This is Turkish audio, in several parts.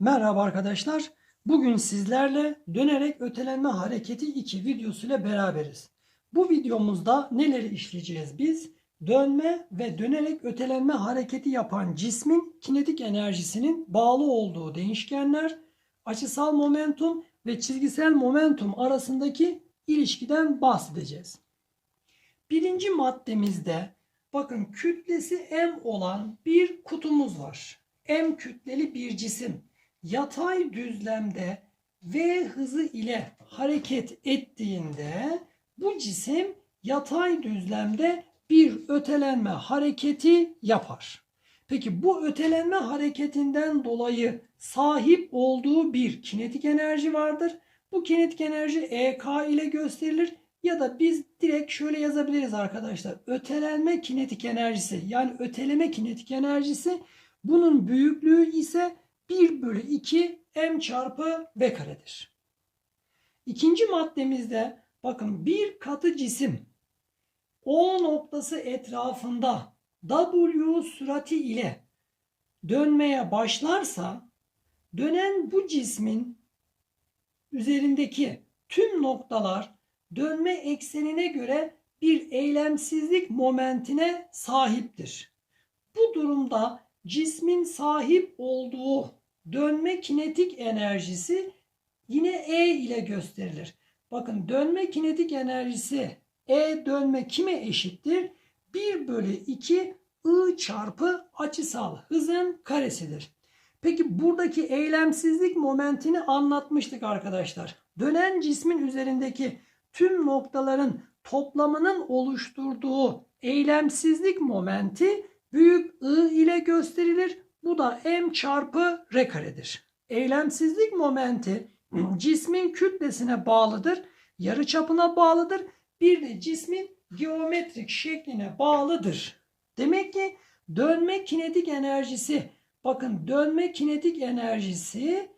Merhaba arkadaşlar. Bugün sizlerle dönerek ötelenme hareketi 2 videosuyla beraberiz. Bu videomuzda neleri işleyeceğiz biz? Dönme ve dönerek ötelenme hareketi yapan cismin kinetik enerjisinin bağlı olduğu değişkenler, açısal momentum ve çizgisel momentum arasındaki ilişkiden bahsedeceğiz. Birinci maddemizde bakın kütlesi M olan bir kutumuz var. M kütleli bir cisim yatay düzlemde v hızı ile hareket ettiğinde bu cisim yatay düzlemde bir ötelenme hareketi yapar. Peki bu ötelenme hareketinden dolayı sahip olduğu bir kinetik enerji vardır. Bu kinetik enerji EK ile gösterilir ya da biz direkt şöyle yazabiliriz arkadaşlar. Ötelenme kinetik enerjisi yani öteleme kinetik enerjisi bunun büyüklüğü ise 1 bölü 2 m çarpı v karedir. İkinci maddemizde bakın bir katı cisim O noktası etrafında W sürati ile dönmeye başlarsa dönen bu cismin üzerindeki tüm noktalar dönme eksenine göre bir eylemsizlik momentine sahiptir. Bu durumda cismin sahip olduğu dönme kinetik enerjisi yine E ile gösterilir. Bakın dönme kinetik enerjisi E dönme kime eşittir? 1 bölü 2 I çarpı açısal hızın karesidir. Peki buradaki eylemsizlik momentini anlatmıştık arkadaşlar. Dönen cismin üzerindeki tüm noktaların toplamının oluşturduğu eylemsizlik momenti büyük I ile gösterilir. Bu da m çarpı r karedir. Eylemsizlik momenti cismin kütlesine bağlıdır. Yarıçapına bağlıdır. Bir de cismin geometrik şekline bağlıdır. Demek ki dönme kinetik enerjisi bakın dönme kinetik enerjisi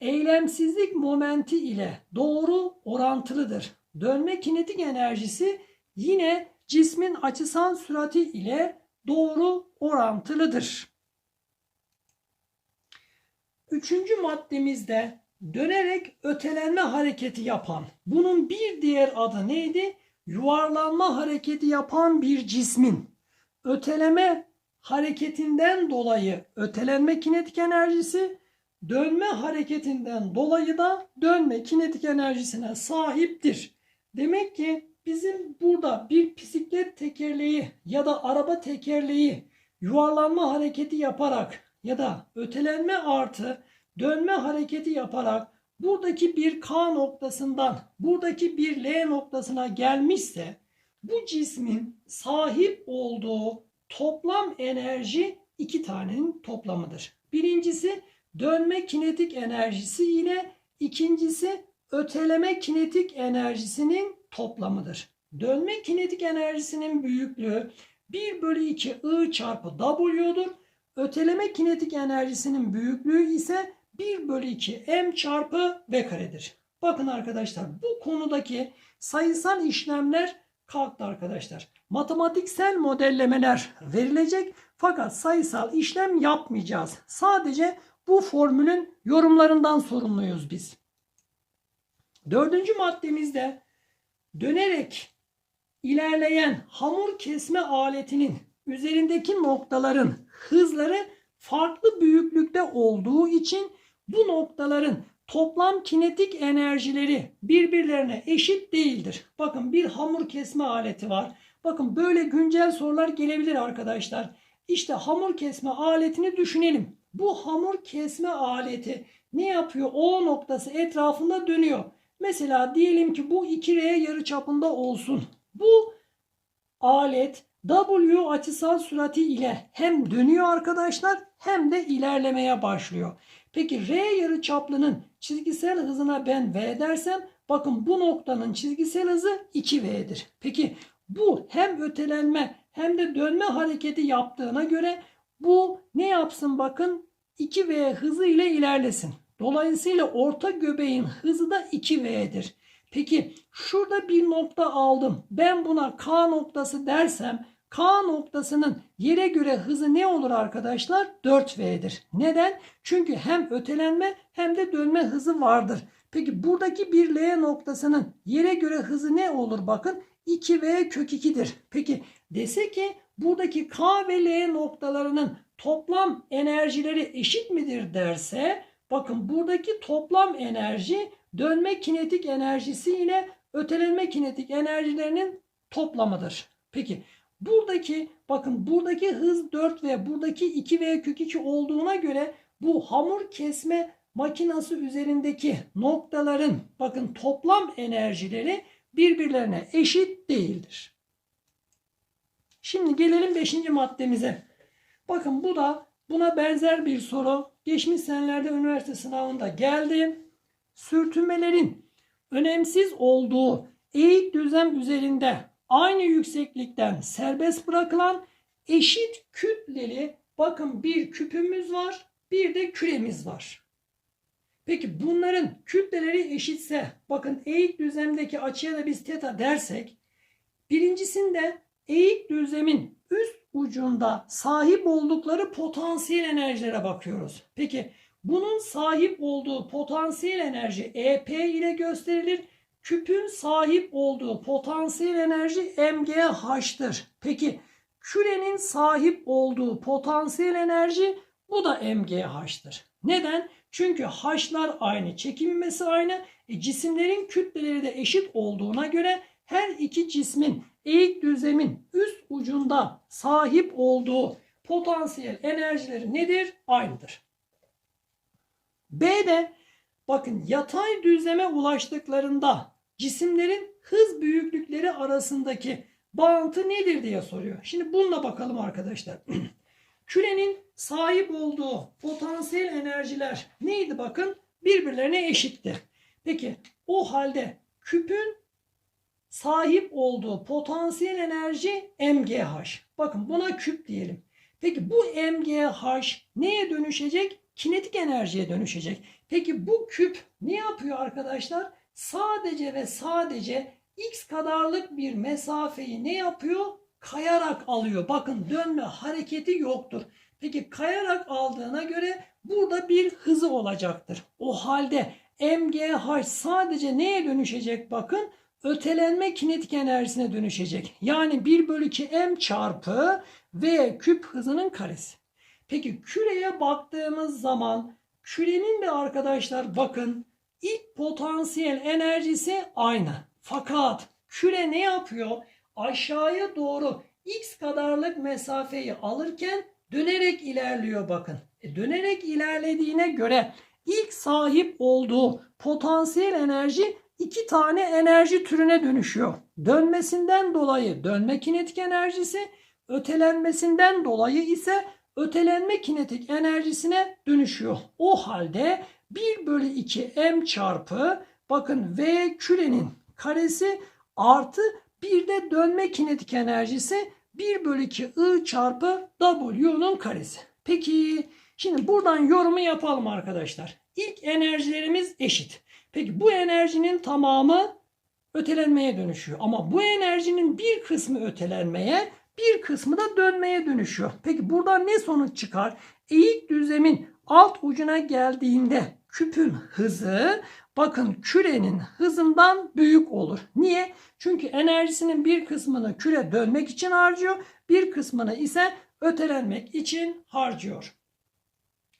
eylemsizlik momenti ile doğru orantılıdır. Dönme kinetik enerjisi yine cismin açısal sürati ile doğru orantılıdır. Üçüncü maddemizde dönerek ötelenme hareketi yapan, bunun bir diğer adı neydi? Yuvarlanma hareketi yapan bir cismin öteleme hareketinden dolayı ötelenme kinetik enerjisi, dönme hareketinden dolayı da dönme kinetik enerjisine sahiptir. Demek ki bizim burada bir bisiklet tekerleği ya da araba tekerleği yuvarlanma hareketi yaparak ya da ötelenme artı dönme hareketi yaparak buradaki bir K noktasından buradaki bir L noktasına gelmişse bu cismin sahip olduğu toplam enerji iki tanenin toplamıdır. Birincisi dönme kinetik enerjisi ile ikincisi öteleme kinetik enerjisinin toplamıdır. Dönme kinetik enerjisinin büyüklüğü 1 bölü 2 I çarpı W'dur. Öteleme kinetik enerjisinin büyüklüğü ise 1 bölü 2 m çarpı v karedir. Bakın arkadaşlar bu konudaki sayısal işlemler kalktı arkadaşlar. Matematiksel modellemeler verilecek fakat sayısal işlem yapmayacağız. Sadece bu formülün yorumlarından sorumluyuz biz. Dördüncü maddemizde dönerek ilerleyen hamur kesme aletinin üzerindeki noktaların hızları farklı büyüklükte olduğu için bu noktaların toplam kinetik enerjileri birbirlerine eşit değildir. Bakın bir hamur kesme aleti var. Bakın böyle güncel sorular gelebilir arkadaşlar. İşte hamur kesme aletini düşünelim. Bu hamur kesme aleti ne yapıyor? O noktası etrafında dönüyor. Mesela diyelim ki bu 2R yarıçapında olsun. Bu alet W açısal sürati ile hem dönüyor arkadaşlar hem de ilerlemeye başlıyor. Peki R yarıçaplının çizgisel hızına ben V dersem bakın bu noktanın çizgisel hızı 2V'dir. Peki bu hem ötelenme hem de dönme hareketi yaptığına göre bu ne yapsın bakın 2V hızı ile ilerlesin. Dolayısıyla orta göbeğin hızı da 2V'dir. Peki şurada bir nokta aldım. Ben buna K noktası dersem K noktasının yere göre hızı ne olur arkadaşlar? 4V'dir. Neden? Çünkü hem ötelenme hem de dönme hızı vardır. Peki buradaki bir L noktasının yere göre hızı ne olur? Bakın 2V kök 2'dir. Peki dese ki buradaki K ve L noktalarının toplam enerjileri eşit midir derse bakın buradaki toplam enerji dönme kinetik enerjisi ile ötelenme kinetik enerjilerinin toplamıdır. Peki buradaki bakın buradaki hız 4 ve buradaki 2V kök 2 olduğuna göre bu hamur kesme makinası üzerindeki noktaların bakın toplam enerjileri birbirlerine eşit değildir. Şimdi gelelim 5. maddemize. Bakın bu da buna benzer bir soru. Geçmiş senelerde üniversite sınavında geldi. Sürtünmelerin önemsiz olduğu eğik düzlem üzerinde aynı yükseklikten serbest bırakılan eşit kütleli bakın bir küpümüz var bir de küremiz var. Peki bunların kütleleri eşitse bakın eğik düzlemdeki açıya da biz teta dersek birincisinde eğik düzlemin üst ucunda sahip oldukları potansiyel enerjilere bakıyoruz. Peki bunun sahip olduğu potansiyel enerji EP ile gösterilir. Küpün sahip olduğu potansiyel enerji MGH'tır. Peki kürenin sahip olduğu potansiyel enerji bu da MGH'tır. Neden? Çünkü H'lar aynı, çekim ivmesi aynı. E, cisimlerin kütleleri de eşit olduğuna göre her iki cismin eğik düzlemin üst ucunda sahip olduğu potansiyel enerjileri nedir? Aynıdır. B'de bakın yatay düzleme ulaştıklarında cisimlerin hız büyüklükleri arasındaki bağıntı nedir diye soruyor. Şimdi bununla bakalım arkadaşlar. Kürenin sahip olduğu potansiyel enerjiler neydi bakın? Birbirlerine eşitti. Peki o halde küpün sahip olduğu potansiyel enerji MGH. Bakın buna küp diyelim. Peki bu MGH neye dönüşecek? Kinetik enerjiye dönüşecek. Peki bu küp ne yapıyor arkadaşlar? Sadece ve sadece x kadarlık bir mesafeyi ne yapıyor? Kayarak alıyor. Bakın dönme hareketi yoktur. Peki kayarak aldığına göre burada bir hızı olacaktır. O halde MGH sadece neye dönüşecek bakın? Ötelenme kinetik enerjisine dönüşecek. Yani 1 bölü 2 m çarpı v küp hızının karesi. Peki küreye baktığımız zaman kürenin de arkadaşlar bakın ilk potansiyel enerjisi aynı. Fakat küre ne yapıyor? Aşağıya doğru x kadarlık mesafeyi alırken dönerek ilerliyor bakın. E, dönerek ilerlediğine göre ilk sahip olduğu potansiyel enerji iki tane enerji türüne dönüşüyor. Dönmesinden dolayı dönme kinetik enerjisi, ötelenmesinden dolayı ise ötelenme kinetik enerjisine dönüşüyor. O halde 1 bölü 2 m çarpı bakın v kürenin karesi artı bir de dönme kinetik enerjisi 1 bölü 2 I çarpı W'nun karesi. Peki şimdi buradan yorumu yapalım arkadaşlar. İlk enerjilerimiz eşit. Peki bu enerjinin tamamı ötelenmeye dönüşüyor. Ama bu enerjinin bir kısmı ötelenmeye bir kısmı da dönmeye dönüşüyor. Peki buradan ne sonuç çıkar? Eğik düzlemin alt ucuna geldiğinde küpün hızı bakın kürenin hızından büyük olur. Niye? Çünkü enerjisinin bir kısmını küre dönmek için harcıyor. Bir kısmını ise ötelenmek için harcıyor.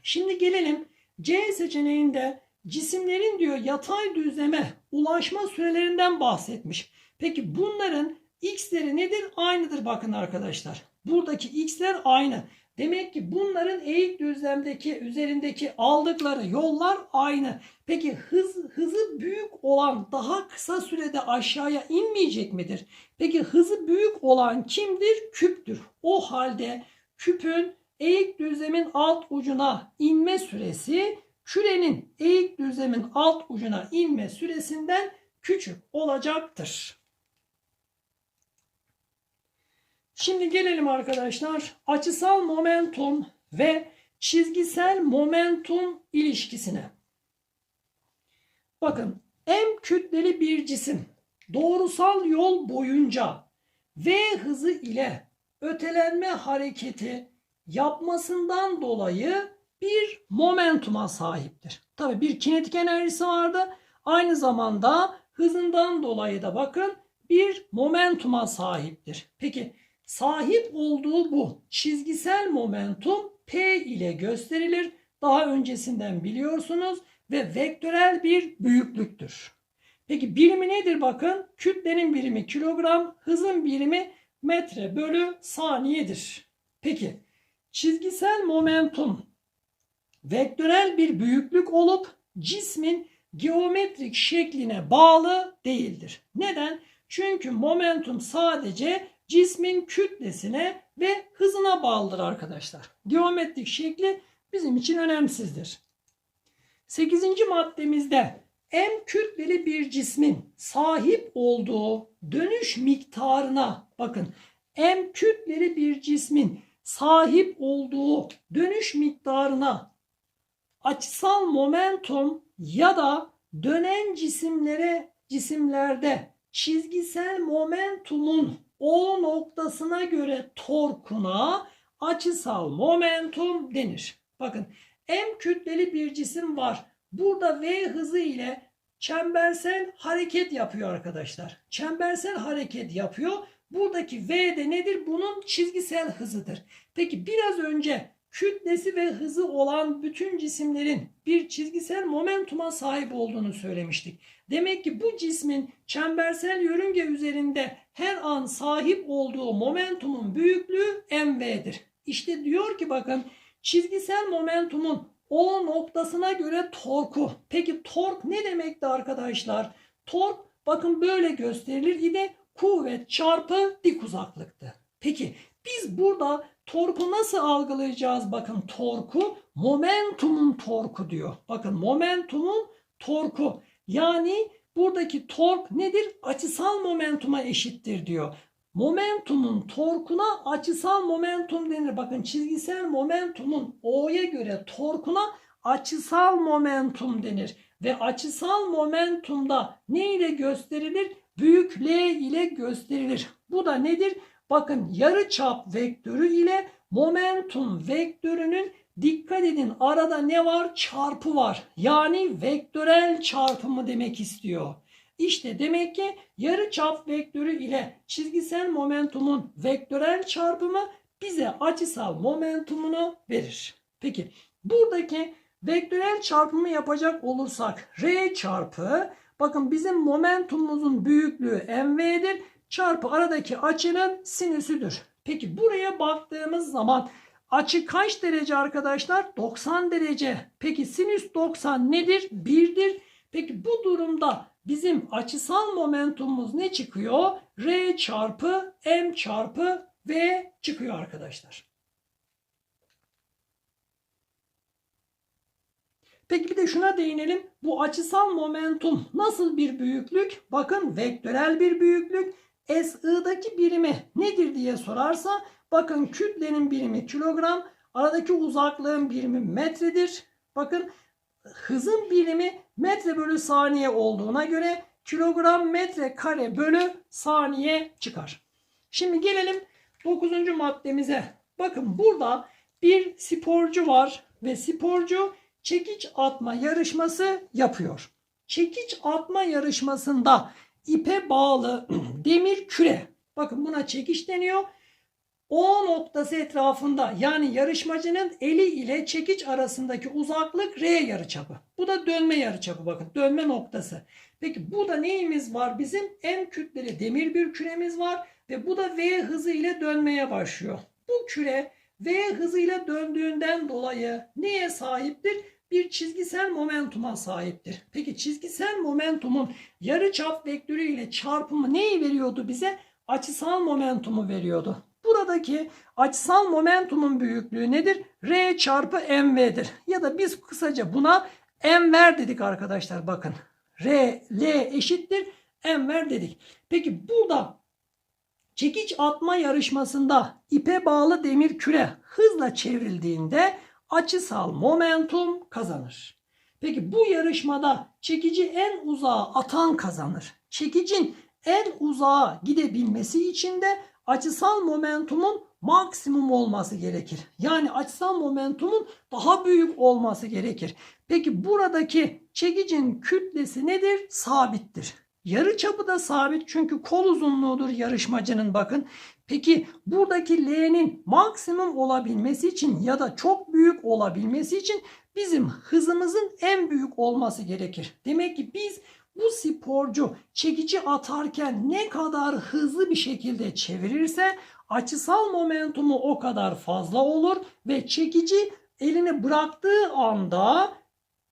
Şimdi gelelim C seçeneğinde cisimlerin diyor yatay düzleme ulaşma sürelerinden bahsetmiş. Peki bunların x'leri nedir? Aynıdır bakın arkadaşlar. Buradaki x'ler aynı. Demek ki bunların eğik düzlemdeki üzerindeki aldıkları yollar aynı. Peki hız hızı büyük olan daha kısa sürede aşağıya inmeyecek midir? Peki hızı büyük olan kimdir? Küptür. O halde küpün eğik düzlemin alt ucuna inme süresi kürenin eğik düzlemin alt ucuna inme süresinden küçük olacaktır. Şimdi gelelim arkadaşlar açısal momentum ve çizgisel momentum ilişkisine. Bakın M kütleli bir cisim doğrusal yol boyunca V hızı ile ötelenme hareketi yapmasından dolayı bir momentuma sahiptir. Tabii bir kinetik enerjisi vardı. Aynı zamanda hızından dolayı da bakın bir momentuma sahiptir. Peki sahip olduğu bu çizgisel momentum P ile gösterilir. Daha öncesinden biliyorsunuz ve vektörel bir büyüklüktür. Peki birimi nedir bakın? Kütlenin birimi kilogram, hızın birimi metre bölü saniyedir. Peki çizgisel momentum vektörel bir büyüklük olup cismin geometrik şekline bağlı değildir. Neden? Çünkü momentum sadece cismin kütlesine ve hızına bağlıdır arkadaşlar. Geometrik şekli bizim için önemsizdir. 8. maddemizde M kütleli bir cismin sahip olduğu dönüş miktarına bakın M kütleli bir cismin sahip olduğu dönüş miktarına açısal momentum ya da dönen cisimlere cisimlerde çizgisel momentumun o noktasına göre torkuna açısal momentum denir. Bakın M kütleli bir cisim var. Burada V hızı ile çembersel hareket yapıyor arkadaşlar. Çembersel hareket yapıyor. Buradaki V de nedir? Bunun çizgisel hızıdır. Peki biraz önce kütlesi ve hızı olan bütün cisimlerin bir çizgisel momentuma sahip olduğunu söylemiştik. Demek ki bu cismin çembersel yörünge üzerinde her an sahip olduğu momentumun büyüklüğü mv'dir. İşte diyor ki bakın çizgisel momentumun o noktasına göre torku. Peki tork ne demekti arkadaşlar? Tork bakın böyle gösterilir. İde kuvvet çarpı dik uzaklıktı. Peki biz burada torku nasıl algılayacağız? Bakın torku momentumun torku diyor. Bakın momentumun torku. Yani buradaki tork nedir? Açısal momentuma eşittir diyor. Momentumun torkuna açısal momentum denir. Bakın çizgisel momentumun O'ya göre torkuna açısal momentum denir. Ve açısal momentumda ne ile gösterilir? Büyük L ile gösterilir. Bu da nedir? Bakın yarı çap vektörü ile momentum vektörünün dikkat edin arada ne var? Çarpı var. Yani vektörel çarpımı demek istiyor. İşte demek ki yarı çap vektörü ile çizgisel momentumun vektörel çarpımı bize açısal momentumunu verir. Peki buradaki vektörel çarpımı yapacak olursak R çarpı bakın bizim momentumumuzun büyüklüğü mv'dir çarpı aradaki açının sinüsüdür. Peki buraya baktığımız zaman açı kaç derece arkadaşlar? 90 derece. Peki sinüs 90 nedir? 1'dir. Peki bu durumda bizim açısal momentumumuz ne çıkıyor? R çarpı M çarpı V çıkıyor arkadaşlar. Peki bir de şuna değinelim. Bu açısal momentum nasıl bir büyüklük? Bakın vektörel bir büyüklük. SI'daki birimi nedir diye sorarsa bakın kütlenin birimi kilogram, aradaki uzaklığın birimi metredir. Bakın hızın birimi metre bölü saniye olduğuna göre kilogram metre kare bölü saniye çıkar. Şimdi gelelim 9. maddemize. Bakın burada bir sporcu var ve sporcu çekiç atma yarışması yapıyor. Çekiç atma yarışmasında ipe bağlı demir küre. Bakın buna çekiş deniyor. O noktası etrafında yani yarışmacının eli ile çekiç arasındaki uzaklık R yarıçapı. Bu da dönme yarıçapı bakın dönme noktası. Peki bu da neyimiz var bizim? M kütleli demir bir küremiz var ve bu da V hızı ile dönmeye başlıyor. Bu küre V hızıyla döndüğünden dolayı neye sahiptir? Bir çizgisel momentuma sahiptir. Peki çizgisel momentumun yarıçap vektörü ile çarpımı neyi veriyordu bize? Açısal momentumu veriyordu. Buradaki açısal momentumun büyüklüğü nedir? R çarpı mv'dir. Ya da biz kısaca buna m ver dedik arkadaşlar bakın. R, L eşittir m ver dedik. Peki burada çekiç atma yarışmasında ipe bağlı demir küre hızla çevrildiğinde açısal momentum kazanır. Peki bu yarışmada çekici en uzağa atan kazanır. Çekicin en uzağa gidebilmesi için de açısal momentumun maksimum olması gerekir. Yani açısal momentumun daha büyük olması gerekir. Peki buradaki çekicin kütlesi nedir? Sabittir. Yarı çapı da sabit çünkü kol uzunluğudur yarışmacının bakın. Peki buradaki L'nin maksimum olabilmesi için ya da çok büyük olabilmesi için bizim hızımızın en büyük olması gerekir. Demek ki biz bu sporcu çekici atarken ne kadar hızlı bir şekilde çevirirse açısal momentumu o kadar fazla olur ve çekici elini bıraktığı anda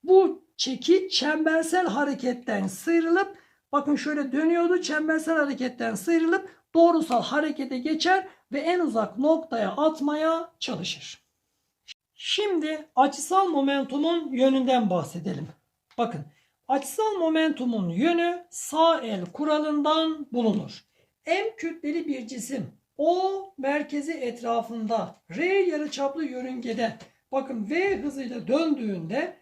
bu çekiç çembersel hareketten sıyrılıp bakın şöyle dönüyordu çembersel hareketten sıyrılıp doğrusal harekete geçer ve en uzak noktaya atmaya çalışır. Şimdi açısal momentumun yönünden bahsedelim. Bakın açısal momentumun yönü sağ el kuralından bulunur. M kütleli bir cisim O merkezi etrafında R yarıçaplı yörüngede bakın V hızıyla döndüğünde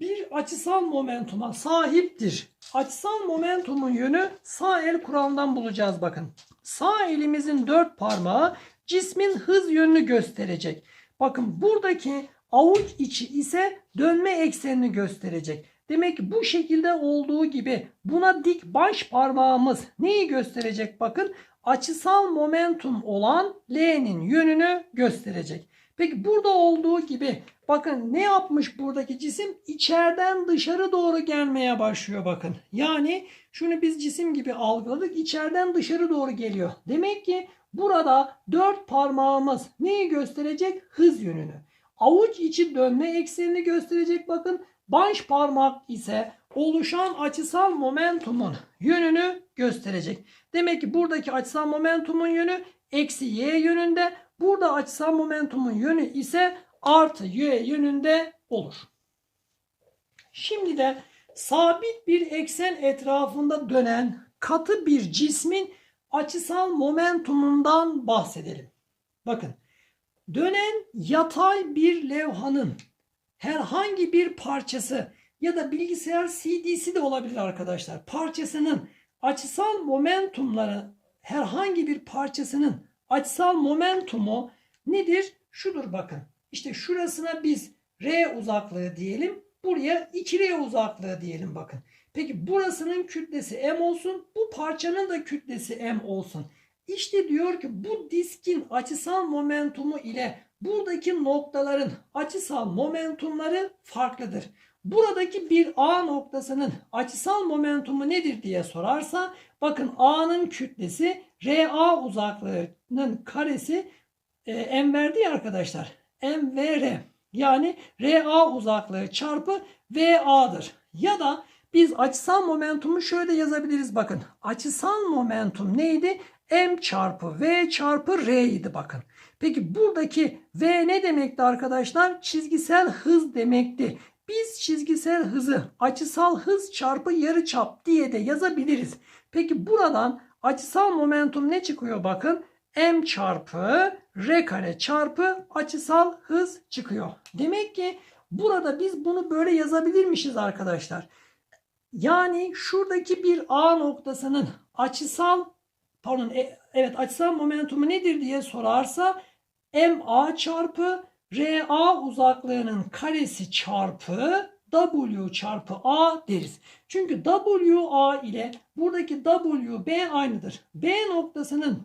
bir açısal momentuma sahiptir. Açısal momentumun yönü sağ el kuralından bulacağız bakın. Sağ elimizin dört parmağı cismin hız yönünü gösterecek. Bakın buradaki avuç içi ise dönme eksenini gösterecek. Demek ki bu şekilde olduğu gibi buna dik baş parmağımız neyi gösterecek bakın? Açısal momentum olan L'nin yönünü gösterecek. Peki burada olduğu gibi bakın ne yapmış buradaki cisim? İçeriden dışarı doğru gelmeye başlıyor bakın. Yani şunu biz cisim gibi algıladık. içeriden dışarı doğru geliyor. Demek ki burada dört parmağımız neyi gösterecek? Hız yönünü. Avuç içi dönme eksenini gösterecek bakın. Baş parmak ise oluşan açısal momentumun yönünü gösterecek. Demek ki buradaki açısal momentumun yönü eksi y yönünde. Burada açısal momentumun yönü ise artı y yönünde olur. Şimdi de sabit bir eksen etrafında dönen katı bir cismin açısal momentumundan bahsedelim. Bakın dönen yatay bir levhanın herhangi bir parçası ya da bilgisayar CD'si de olabilir arkadaşlar. Parçasının açısal momentumları herhangi bir parçasının açısal momentumu nedir? Şudur bakın. İşte şurasına biz R uzaklığı diyelim. Buraya 2R uzaklığı diyelim bakın. Peki burasının kütlesi M olsun. Bu parçanın da kütlesi M olsun. İşte diyor ki bu diskin açısal momentumu ile buradaki noktaların açısal momentumları farklıdır. Buradaki bir A noktasının açısal momentumu nedir diye sorarsa bakın A'nın kütlesi RA uzaklığının karesi e, M verdi ya arkadaşlar. M ve R. Yani RA uzaklığı çarpı VA'dır. Ya da biz açısal momentumu şöyle yazabiliriz bakın. Açısal momentum neydi? M çarpı V çarpı R idi bakın. Peki buradaki V ne demekti arkadaşlar? Çizgisel hız demekti. Biz çizgisel hızı açısal hız çarpı yarıçap diye de yazabiliriz. Peki buradan açısal momentum ne çıkıyor bakın? M çarpı R kare çarpı açısal hız çıkıyor. Demek ki burada biz bunu böyle yazabilirmişiz arkadaşlar. Yani şuradaki bir A noktasının açısal pardon e, evet açısal momentumu nedir diye sorarsa MA çarpı RA uzaklığının karesi çarpı W çarpı A deriz. Çünkü WA ile buradaki WB aynıdır. B noktasının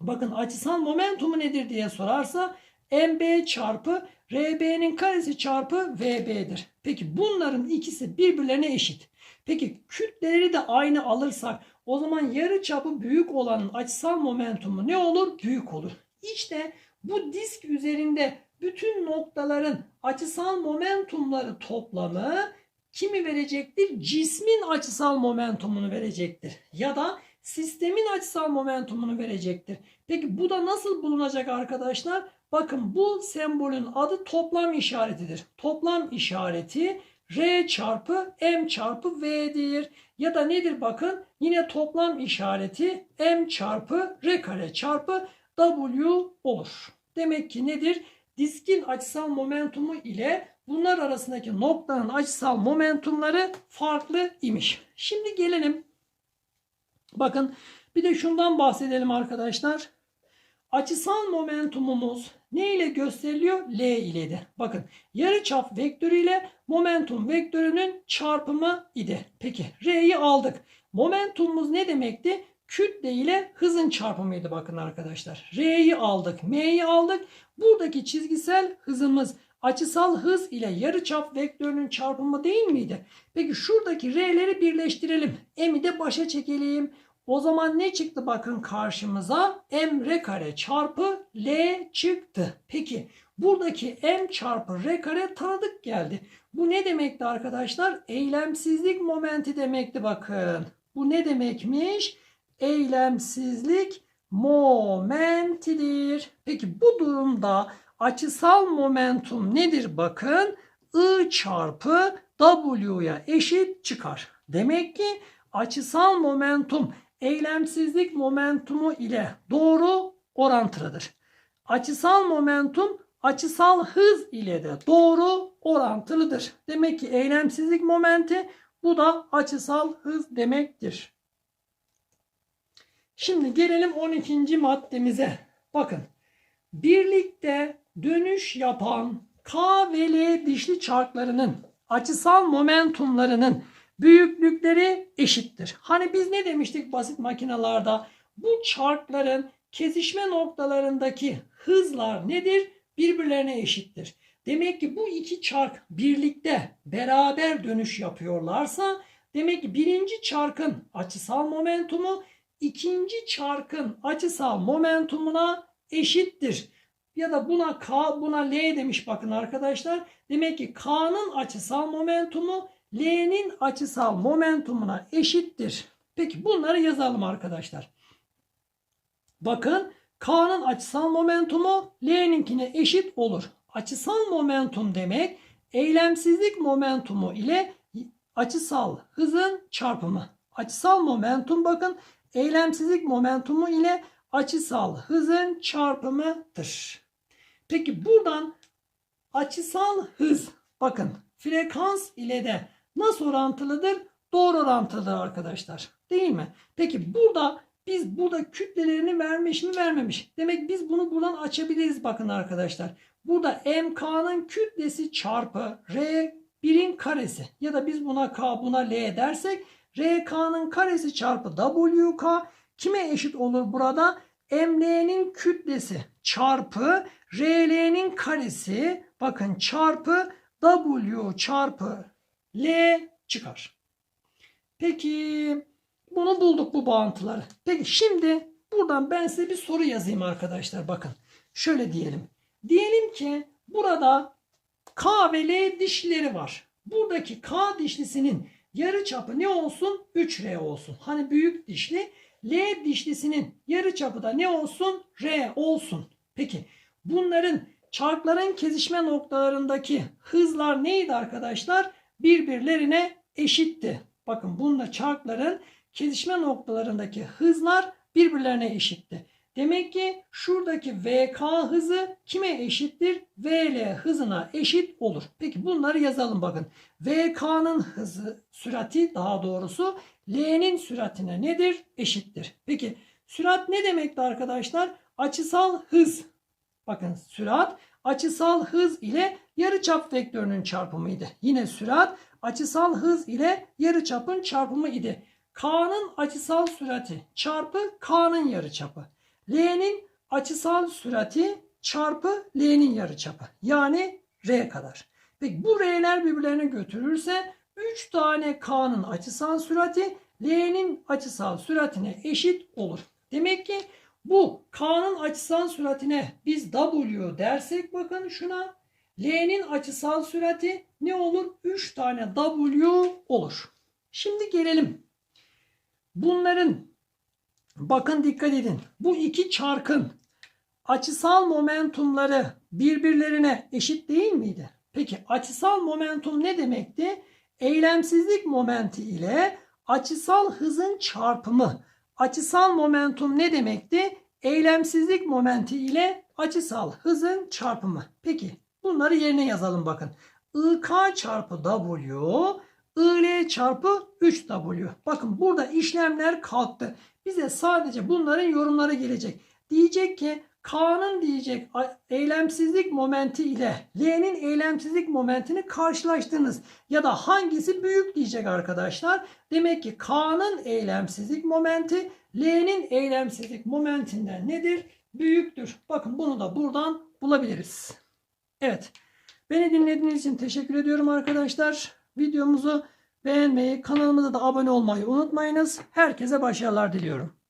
bakın açısal momentumu nedir diye sorarsa MB çarpı RB'nin karesi çarpı VB'dir. Peki bunların ikisi birbirlerine eşit. Peki kütleleri de aynı alırsak o zaman yarı çapı büyük olanın açısal momentumu ne olur? Büyük olur. İşte bu disk üzerinde bütün noktaların açısal momentumları toplamı kimi verecektir? Cismin açısal momentumunu verecektir. Ya da sistemin açısal momentumunu verecektir. Peki bu da nasıl bulunacak arkadaşlar? Bakın bu sembolün adı toplam işaretidir. Toplam işareti R çarpı M çarpı V'dir. Ya da nedir bakın yine toplam işareti M çarpı R kare çarpı W olur. Demek ki nedir? Diskin açısal momentumu ile bunlar arasındaki noktanın açısal momentumları farklı imiş. Şimdi gelelim. Bakın bir de şundan bahsedelim arkadaşlar. açısal momentumumuz ne ile gösteriliyor? L ile de. Bakın yarıçap vektörü ile momentum vektörünün çarpımı idi. Peki R'yi aldık. Momentumumuz ne demekti? Kütle ile hızın çarpımıydı bakın arkadaşlar. R'yi aldık, M'yi aldık. Buradaki çizgisel hızımız açısal hız ile yarıçap vektörünün çarpımı değil miydi? Peki şuradaki R'leri birleştirelim. M'i de başa çekelim. O zaman ne çıktı bakın karşımıza? M R kare çarpı L çıktı. Peki buradaki M çarpı R kare tanıdık geldi. Bu ne demekti arkadaşlar? Eylemsizlik momenti demekti bakın. Bu ne demekmiş? Eylemsizlik momentidir. Peki bu durumda açısal momentum nedir bakın? I çarpı W'ya eşit çıkar. Demek ki açısal momentum eylemsizlik momentumu ile doğru orantılıdır. Açısal momentum açısal hız ile de doğru orantılıdır. Demek ki eylemsizlik momenti bu da açısal hız demektir. Şimdi gelelim 12. maddemize. Bakın. Birlikte dönüş yapan K ve L dişli çarklarının açısal momentumlarının büyüklükleri eşittir. Hani biz ne demiştik basit makinalarda? Bu çarkların kesişme noktalarındaki hızlar nedir? Birbirlerine eşittir. Demek ki bu iki çark birlikte beraber dönüş yapıyorlarsa demek ki birinci çarkın açısal momentumu ikinci çarkın açısal momentumuna eşittir. Ya da buna K buna L demiş bakın arkadaşlar. Demek ki K'nın açısal momentumu L'nin açısal momentumuna eşittir. Peki bunları yazalım arkadaşlar. Bakın K'nın açısal momentumu L'ninkine eşit olur. Açısal momentum demek eylemsizlik momentumu ile açısal hızın çarpımı. Açısal momentum bakın eylemsizlik momentumu ile açısal hızın çarpımıdır. Peki buradan açısal hız bakın frekans ile de nasıl orantılıdır? Doğru orantılıdır arkadaşlar. Değil mi? Peki burada biz burada kütlelerini vermiş mi vermemiş. Demek biz bunu buradan açabiliriz bakın arkadaşlar. Burada MK'nın kütlesi çarpı R birin karesi ya da biz buna K buna L dersek RK'nın karesi çarpı WK kime eşit olur burada? ML'nin kütlesi çarpı RL'nin karesi bakın çarpı W çarpı L çıkar. Peki bunu bulduk bu bağıntıları. Peki şimdi buradan ben size bir soru yazayım arkadaşlar bakın. Şöyle diyelim. Diyelim ki burada K ve L dişleri var. Buradaki K dişlisinin yarı çapı ne olsun? 3R olsun. Hani büyük dişli. L dişlisinin yarı çapı da ne olsun? R olsun. Peki bunların çarkların kesişme noktalarındaki hızlar neydi arkadaşlar? Birbirlerine eşitti. Bakın bunda çarkların kesişme noktalarındaki hızlar birbirlerine eşitti. Demek ki şuradaki VK hızı kime eşittir? VL hızına eşit olur. Peki bunları yazalım bakın. VK'nın hızı, sürati daha doğrusu L'nin süratine nedir? Eşittir. Peki sürat ne demekti arkadaşlar? Açısal hız. Bakın sürat açısal hız ile yarıçap vektörünün çarpımıydı. Yine sürat açısal hız ile yarıçapın çarpımı idi. K'nın açısal sürati çarpı K'nın yarıçapı. L'nin açısal sürati çarpı L'nin yarıçapı. Yani R kadar. Peki bu R'ler birbirlerine götürürse 3 tane K'nın açısal sürati L'nin açısal süratine eşit olur. Demek ki bu K'nın açısal süratine biz W dersek bakın şuna L'nin açısal sürati ne olur? 3 tane W olur. Şimdi gelelim. Bunların bakın dikkat edin. Bu iki çarkın açısal momentumları birbirlerine eşit değil miydi? Peki açısal momentum ne demekti? Eylemsizlik momenti ile açısal hızın çarpımı. Açısal momentum ne demekti? Eylemsizlik momenti ile açısal hızın çarpımı. Peki bunları yerine yazalım bakın. IK çarpı W, IL çarpı 3W. Bakın burada işlemler kalktı. Bize sadece bunların yorumları gelecek. Diyecek ki K'nın diyecek eylemsizlik momenti ile L'nin eylemsizlik momentini karşılaştırınız. Ya da hangisi büyük diyecek arkadaşlar. Demek ki K'nın eylemsizlik momenti L'nin eylemsizlik momentinden nedir? Büyüktür. Bakın bunu da buradan bulabiliriz. Evet. Beni dinlediğiniz için teşekkür ediyorum arkadaşlar. Videomuzu beğenmeyi, kanalımıza da abone olmayı unutmayınız. Herkese başarılar diliyorum.